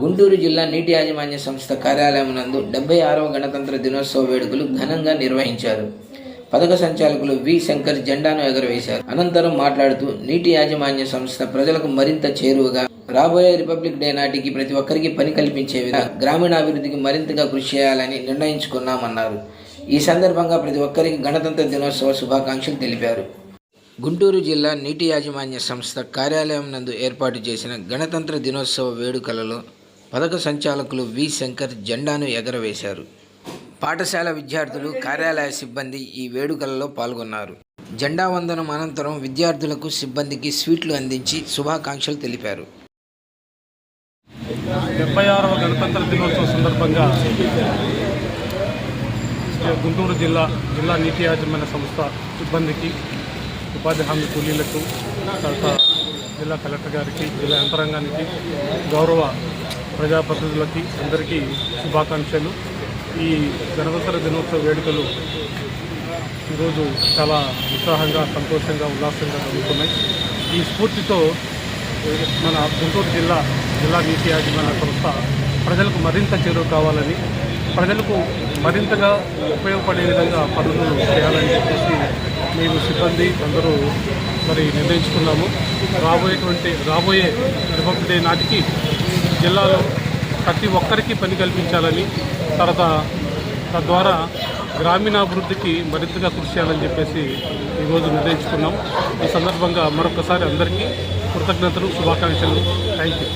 గుంటూరు జిల్లా నీటి యాజమాన్య సంస్థ కార్యాలయం నందు డెబ్బై ఆరవ గణతంత్ర దినోత్సవ వేడుకలు ఘనంగా నిర్వహించారు. పథక సంచాలకులు వి శంకర్ జెండాను ఎగరవేశారు. అనంతరం మాట్లాడుతూ నీటి యాజమాన్య సంస్థ ప్రజలకు మరింత చేరువగా రాబోయే రిపబ్లిక్ డే నాటికి ప్రతి ఒక్కరికి పని కల్పించే విధంగా గ్రామీణాభివృద్ధికి మరింతగా కృషి చేయాలని నిర్ణయించుకున్నామన్నారు. ఈ సందర్భంగా ప్రతి ఒక్కరికి గణతంత్ర దినోత్సవ శుభాకాంక్షలు తెలిపారు. గుంటూరు జిల్లా నీటి యాజమాన్య సంస్థ కార్యాలయం నందు ఏర్పాటు చేసిన గణతంత్ర దినోత్సవ వేడుకలలో పథక సంచాలకులు వి. శంకర్ జెండాను ఎగరవేశారు. పాఠశాల విద్యార్థులు కార్యాలయ సిబ్బంది ఈ వేడుకలలో పాల్గొన్నారు. జెండా వందనం అనంతరం విద్యార్థులకు సిబ్బందికి స్వీట్లు అందించి శుభాకాంక్షలు తెలిపారు. డెబ్బై ఆరవ గణతంత్ర దినోత్సవం సందర్భంగా గుంటూరు జిల్లా జిల్లా నీటి యాజమాన్య సంస్థ సిబ్బందికి ఉపాధి హామీ కూలీలకు తర్వాత జిల్లా కలెక్టర్ గారికి జిల్లా యంత్రాంగానికి గౌరవ ప్రజాప్రతినిధులకి అందరికీ శుభాకాంక్షలు. ఈ గణతంత్ర దినోత్సవ వేడుకలు ఈరోజు చాలా ఉత్సాహంగా సంతోషంగా ఉల్లాసంగా జరుగుతున్నాయి. ఈ స్ఫూర్తితో మన గుంటూరు జిల్లా జిల్లా నీతి యాజమాన్య సంస్థ ప్రజలకు మరింత చేరువ కావాలని ప్రజలకు మరింతగా ఉపయోగపడే విధంగా పనులు చేయాలని చెప్పేసి మేము సిబ్బంది అందరూ మరి నిర్ణయించుకున్నాము. రాబోయేటువంటి రాబోయే రిపబ్లిక్ డే నాటికి జిల్లాలో ప్రతి ఒక్కరికి పని కల్పించాలని తర్వాత తద్వారా గ్రామీణాభివృద్ధికి మరింతగా కృషి చేయాలని చెప్పేసి ఈరోజు నిర్ణయించుకున్నాం. ఈ సందర్భంగా మరొకసారి అందరికీ కృతజ్ఞతలు శుభాకాంక్షలు. Thank you